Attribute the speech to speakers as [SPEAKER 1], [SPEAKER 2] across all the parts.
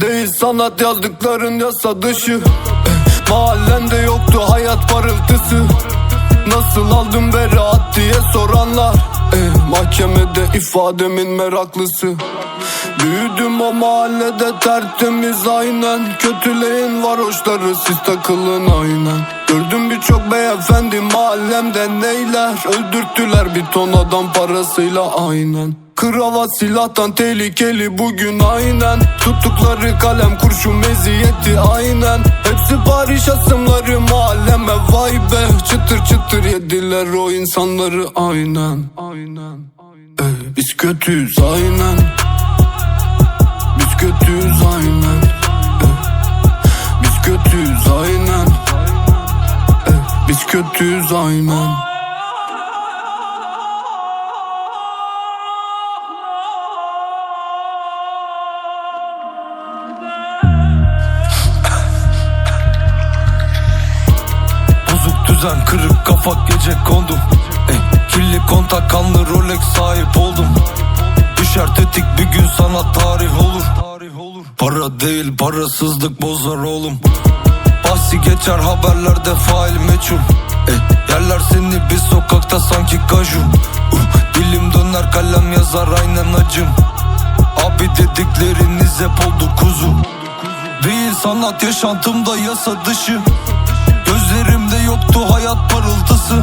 [SPEAKER 1] Değil sanat yazdıkların yasa dışı. Eh, Mahallende yoktu hayat parıltısı. Nasıl aldım beraat diye soranlar. Eh, Mahkemede ifademin meraklısı Büyüdüm o mahallede tertemiz aynen. Kötüleyin varoşları siz takılın aynen. Gördüm birçok beyefendi mahallemde neyler? Öldürttüler bir ton adam parasıyla aynen. Kravat silahtan tehlikeli bugün aynen. Tuttukları kalem kurşun meziyeti aynen. Hepsi Paris asımları mahalleme vay be. Çıtır çıtır yediler o insanları aynen. Aynen Ey, Biz kötüyüz aynen kötüyüz aynen. Ey, Biz kötüyüz aynen. Ey, Biz kötüyüz aynen.
[SPEAKER 2] Düzen kırık kafa gece kondum Ey, Kirli kontak kanlı Rolex sahip oldum Tetik bir gün sana tarih olur. Para değil parasızlık bozar oğlum. Bahsi geçer haberlerde fail meçhul. Ey, Yerler seni bir sokakta sanki kaju uh, Dilim döner kalem yazar aynen acım. Abi dedikleriniz hep oldu kuzu. Değil sanat yaşantımda yasa dışı. Gözlerimde yoktu hayat parıltısı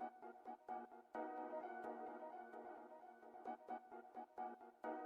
[SPEAKER 3] Thank you.